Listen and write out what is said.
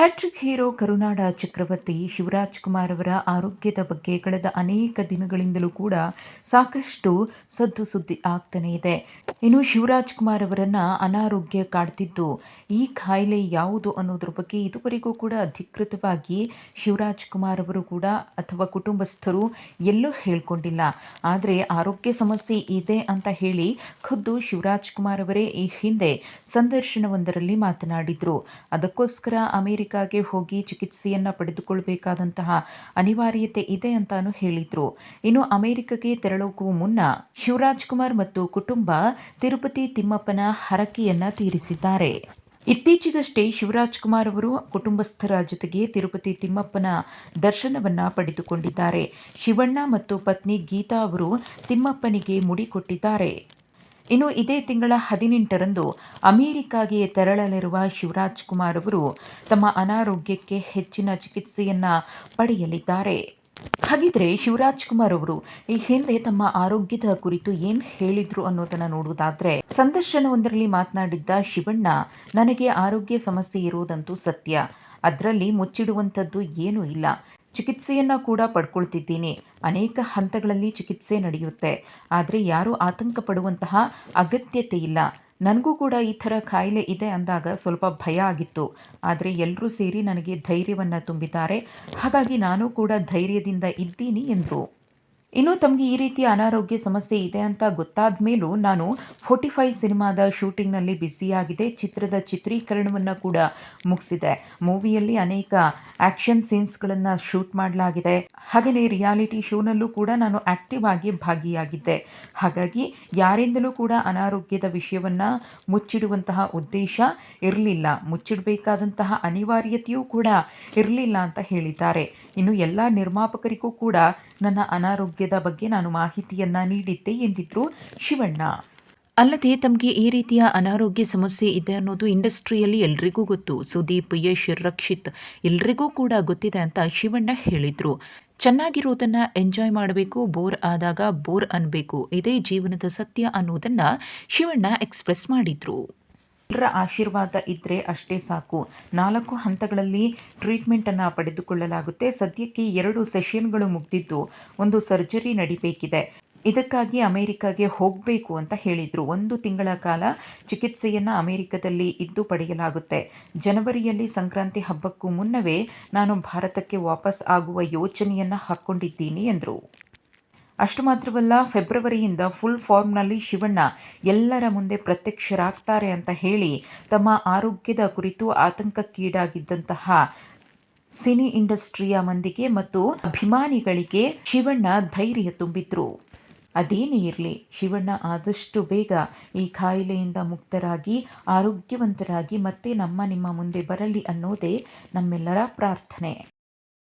Hat trick hero ಕರುನಾಡ ಚಕ್ರವರ್ತಿ ಶಿವರಾಜ್ ಕುಮಾರ್ ಅವರ ಆರೋಗ್ಯದ ಬಗ್ಗೆ ಕಳೆದ ಅನೇಕ ದಿನಗಳಿಂದಲೂ ಕೂಡ ಸಾಕಷ್ಟು ಸದ್ದು ಸುದ್ದಿ ಆಗ್ತಾನೆ ಇದೆ. ಇನ್ನು ಶಿವರಾಜ್ ಕುಮಾರ್ ಅವರನ್ನ ಅನಾರೋಗ್ಯ ಕಾಡ್ತಿದ್ದು ಈ ಕಾಯಿಲೆ ಯಾವುದು ಅನ್ನೋದ್ರ ಬಗ್ಗೆ ಇದುವರೆಗೂ ಕೂಡ ಅಧಿಕೃತವಾಗಿ ಶಿವರಾಜ್ ಕುಮಾರ್ ಅವರು ಕೂಡ ಅಥವಾ ಕುಟುಂಬಸ್ಥರು ಎಲ್ಲೂ ಹೇಳ್ಕೊಂಡಿಲ್ಲ. ಆದರೆ ಆರೋಗ್ಯ ಸಮಸ್ಯೆ ಇದೆ ಅಂತ ಹೇಳಿ ಖುದ್ದು ಶಿವರಾಜ್ ಕುಮಾರ್ ಅವರೇ ಈ ಹಿಂದೆ ಸಂದರ್ಶನವೊಂದರಲ್ಲಿ ಮಾತನಾಡಿದ್ರು. ಅದಕ್ಕೋಸ್ಕರ ಅಮೆರಿಕಾಗೆ ಹೋಗಿ ಚಿಕಿತ್ಸೆಯನ್ನ ಪಡೆದುಕೊಳ್ಳಬೇಕಾದಂತಹ ಅನಿವಾರ್ಯತೆ ಇದೆ ಅಂತಾನು ಹೇಳಿದ್ರು. ಇನ್ನು ಅಮೆರಿಕಗೆ ತೆರಳೋಕ್ಕೂ ಮುನ್ನ ಶಿವರಾಜ್ ಕುಮಾರ್ ಮತ್ತು ಕುಟುಂಬ ತಿರುಪತಿ ತಿಮ್ಮಪ್ಪನ ಹರಕೆಯನ್ನ ತೀರಿಸಿದ್ದಾರೆ. ಇತ್ತೀಚೆಗಷ್ಟೇ ಶಿವರಾಜ್ ಕುಮಾರ್ ಅವರು ಕುಟುಂಬಸ್ಥರ ಜೊತೆಗೆ ತಿರುಪತಿ ತಿಮ್ಮಪ್ಪನ ದರ್ಶನವನ್ನ ಪಡೆದುಕೊಂಡಿದ್ದಾರೆ. ಶಿವಣ್ಣ ಮತ್ತು ಪತ್ನಿ ಗೀತಾ ಅವರು ತಿಮ್ಮಪ್ಪನಿಗೆ ಮುಡಿ ಕೊಟ್ಟಿದ್ದಾರೆ. ಇನ್ನು ಇದೇ ತಿಂಗಳ ಹದಿನೆಂಟರಂದು ಅಮೆರಿಕಾಗೆ ತೆರಳಲಿರುವ ಶಿವರಾಜ್ ಕುಮಾರ್ ಅವರು ತಮ್ಮ ಅನಾರೋಗ್ಯಕ್ಕೆ ಹೆಚ್ಚಿನ ಚಿಕಿತ್ಸೆಯನ್ನ ಪಡೆಯಲಿದ್ದಾರೆ. ಹಾಗಿದ್ರೆ ಶಿವರಾಜ್ ಕುಮಾರ್ ಅವರು ಈ ಹಿಂದೆ ತಮ್ಮ ಆರೋಗ್ಯದ ಕುರಿತು ಏನ್ ಹೇಳಿದ್ರು ಅನ್ನೋದನ್ನ ನೋಡುವುದಾದ್ರೆ, ಸಂದರ್ಶನವೊಂದರಲ್ಲಿ ಮಾತನಾಡಿದ್ದ ಶಿವಣ್ಣ, ನನಗೆ ಆರೋಗ್ಯ ಸಮಸ್ಯೆ ಇರುವುದಂತೂ ಸತ್ಯ. ಅದರಲ್ಲಿ ಮುಚ್ಚಿಡುವಂಥದ್ದು ಏನೂ ಇಲ್ಲ. ಚಿಕಿತ್ಸೆಯನ್ನು ಕೂಡ ಪಡ್ಕೊಳ್ತಿದ್ದೀನಿ. ಅನೇಕ ಹಂತಗಳಲ್ಲಿ ಚಿಕಿತ್ಸೆ ನಡೆಯುತ್ತೆ. ಆದರೆ ಯಾರೂ ಆತಂಕ ಪಡುವಂತಹ ಅಗತ್ಯತೆ ಇಲ್ಲ. ನನಗೂ ಕೂಡ ಈ ಥರ ಕಾಯಿಲೆ ಇದೆ ಅಂದಾಗ ಸ್ವಲ್ಪ ಭಯ ಆಗಿತ್ತು. ಆದರೆ ಎಲ್ಲರೂ ಸೇರಿ ನನಗೆ ಧೈರ್ಯವನ್ನು ತುಂಬಿದ್ದಾರೆ. ಹಾಗಾಗಿ ನಾನು ಕೂಡ ಧೈರ್ಯದಿಂದ ಇದ್ದೀನಿ ಎಂದರು. ಇನ್ನು ತಮಗೆ ಈ ರೀತಿಯ ಅನಾರೋಗ್ಯ ಸಮಸ್ಯೆ ಇದೆ ಅಂತ ಗೊತ್ತಾದ ಮೇಲೂ ನಾನು ಫೋರ್ಟಿ ಫೈವ್ ಸಿನಿಮಾದ ಶೂಟಿಂಗ್ನಲ್ಲಿ ಬ್ಯುಸಿಯಾಗಿದೆ. ಚಿತ್ರದ ಚಿತ್ರೀಕರಣವನ್ನು ಕೂಡ ಮುಗಿಸಿದೆ. ಮೂವಿಯಲ್ಲಿ ಅನೇಕ ಆ್ಯಕ್ಷನ್ ಸೀನ್ಸ್ಗಳನ್ನು ಶೂಟ್ ಮಾಡಲಾಗಿದೆ. ಹಾಗೆಯೇ ರಿಯಾಲಿಟಿ ಶೋನಲ್ಲೂ ಕೂಡ ನಾನು ಆ್ಯಕ್ಟಿವ್ ಆಗಿ ಭಾಗಿಯಾಗಿದ್ದೆ. ಹಾಗಾಗಿ ಯಾರಿಂದಲೂ ಕೂಡ ಅನಾರೋಗ್ಯದ ವಿಷಯವನ್ನು ಮುಚ್ಚಿಡುವಂತಹ ಉದ್ದೇಶ ಇರಲಿಲ್ಲ. ಮುಚ್ಚಿಡಬೇಕಾದಂತಹ ಅನಿವಾರ್ಯತೆಯೂ ಕೂಡ ಇರಲಿಲ್ಲ ಅಂತ ಹೇಳಿದ್ದಾರೆ. ಇನ್ನು ಎಲ್ಲ ನಿರ್ಮಾಪಕರಿಗೂ ಕೂಡ ನನ್ನ ಅನಾರೋಗ್ಯದ ಬಗ್ಗೆ ನಾನು ಮಾಹಿತಿಯನ್ನ ನೀಡಿದ್ದೆ ಎಂದಿದ್ರು ಶಿವಣ್ಣ. ಅಲ್ಲದೆ ತಮಗೆ ಈ ರೀತಿಯ ಅನಾರೋಗ್ಯ ಸಮಸ್ಯೆ ಇದೆ ಅನ್ನೋದು ಇಂಡಸ್ಟ್ರಿಯಲ್ಲಿ ಎಲ್ರಿಗೂ ಗೊತ್ತು. ಸುದೀಪ್, ಯಶ್, ರಕ್ಷಿತ್ ಎಲ್ರಿಗೂ ಕೂಡ ಗೊತ್ತಿದೆ ಅಂತ ಶಿವಣ್ಣ ಹೇಳಿದ್ರು. ಚೆನ್ನಾಗಿರುವುದನ್ನ ಎಂಜಾಯ್ ಮಾಡಬೇಕು, ಬೋರ್ ಆದಾಗ ಬೋರ್ ಅನ್ನಬೇಕು ಇದೇ ಜೀವನದ ಸತ್ಯ ಅನ್ನೋದನ್ನ ಶಿವಣ್ಣ ಎಕ್ಸ್ಪ್ರೆಸ್ ಮಾಡಿದ್ರು. ಎಲ್ಲರ ಆಶೀರ್ವಾದ ಇದ್ದರೆ ಅಷ್ಟೇ ಸಾಕು. ನಾಲ್ಕು ಹಂತಗಳಲ್ಲಿ ಟ್ರೀಟ್ಮೆಂಟನ್ನು ಪಡೆದುಕೊಳ್ಳಲಾಗುತ್ತೆ. ಸದ್ಯಕ್ಕೆ ಎರಡು ಸೆಷನ್ಗಳು ಮುಗಿದಿದ್ದು ಒಂದು ಸರ್ಜರಿ ನಡಿಬೇಕಿದೆ. ಇದಕ್ಕಾಗಿ ಅಮೆರಿಕಾಗೆ ಹೋಗಬೇಕು ಅಂತ ಹೇಳಿದರು. ಒಂದು ತಿಂಗಳ ಕಾಲ ಚಿಕಿತ್ಸೆಯನ್ನು ಅಮೆರಿಕದಲ್ಲಿ ಇದ್ದು ಪಡೆಯಲಾಗುತ್ತೆ. ಜನವರಿಯಲ್ಲಿ ಸಂಕ್ರಾಂತಿ ಹಬ್ಬಕ್ಕೂ ಮುನ್ನವೇ ನಾನು ಭಾರತಕ್ಕೆ ವಾಪಸ್ ಆಗುವ ಯೋಚನೆಯನ್ನು ಹಾಕ್ಕೊಂಡಿದ್ದೀನಿ ಎಂದರು. ಅಷ್ಟು ಮಾತ್ರವಲ್ಲ, ಫೆಬ್ರವರಿಯಿಂದ ಫುಲ್ ಫಾರ್ಮ್ನಲ್ಲಿ ಶಿವಣ್ಣ ಎಲ್ಲರ ಮುಂದೆ ಪ್ರತ್ಯಕ್ಷರಾಗ್ತಾರೆ ಅಂತ ಹೇಳಿ ತಮ್ಮ ಆರೋಗ್ಯದ ಕುರಿತು ಆತಂಕಕ್ಕೀಡಾಗಿದ್ದಂತಹ ಸಿನಿ ಇಂಡಸ್ಟ್ರಿಯ ಮಂದಿಗೆ ಮತ್ತು ಅಭಿಮಾನಿಗಳಿಗೆ ಶಿವಣ್ಣ ಧೈರ್ಯ ತುಂಬಿದ್ರು. ಅದೇನೇ ಇರಲಿ, ಶಿವಣ್ಣ ಆದಷ್ಟು ಬೇಗ ಈ ಕಾಯಿಲೆಯಿಂದ ಮುಕ್ತರಾಗಿ, ಆರೋಗ್ಯವಂತರಾಗಿ ಮತ್ತೆ ನಮ್ಮ ನಿಮ್ಮ ಮುಂದೆ ಬರಲಿ ಅನ್ನೋದೇ ನಮ್ಮೆಲ್ಲರ ಪ್ರಾರ್ಥನೆ.